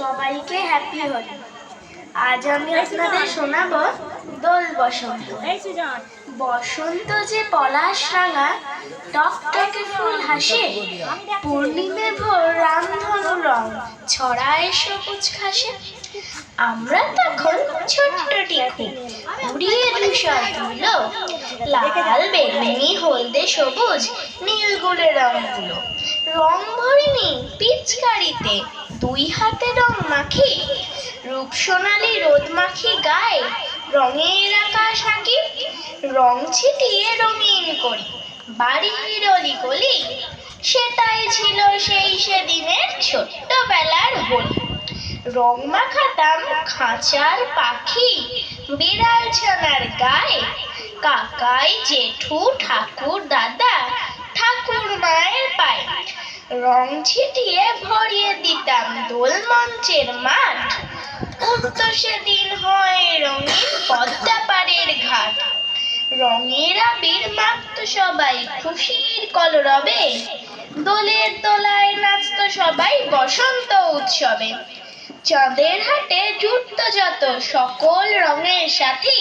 সবাইকে হ্যাপি হোলি আজ আমি আপনাদের শোনাবো দোল বসন্ত। বসন্ত যে পলাশ রাঙা, টকটকে ফুল হাসে, পূর্ণিমে ভোর রামধনু রং, ছড়ায় সবুজ ঘাসে। আমরা তখন ছোট্ট টিকু, উড়িয়ে ধূসর তুলো, লাল বেগুনি, হলদে সবুজ, নীল গুলে রংগুলো রং ভরিনি পিচকারিতে দুই হাতে রং মাখি, রূপ সোনালি রোদ মাখি গায়ে, রঙের আকাশ আঁকি, রং ছিটিয়ে রঙিন করি, বাড়ির অলি গলি সেটাই ছিল সেই সেদিনের ছোট্টবেলার হোলি। রং মাখাতাম খাঁচার পাখি, বিড়াল ছানার গায়ে। কাকাই, জেঠু, ঠাকুর, দাদা রং ছিটিয়ে ভরিয়ে দিতাম দোল মঞ্চের মাঠ। উঠত সেদিন হয় রঙিন পদ্মা পাড়ের ঘাট। রঙের আবির মাখত সবাই খুশির কলরবে। দোলের দোলায় নাচতো সবাই বসন্ত উৎসবে। চাঁদের হাটে জুটত যত সকল রঙের সাথী,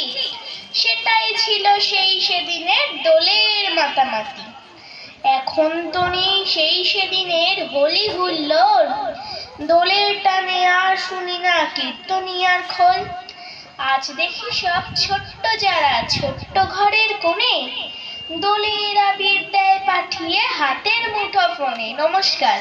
সেটাই ছিল সেই সেদিনের দোলের মাতামাতি। এখন তো নেই সেই সেদিনের হোলি হুল্লোর দোলের টানে আর শুনি না কীর্তনিয়ার খোল। আজ দেখি সব ছোট্ট যারা ছোট্ট ঘরের কোণে। দোলের আবির দেয় পাঠিয়ে হাতের মুঠো ফোনে নমস্কার।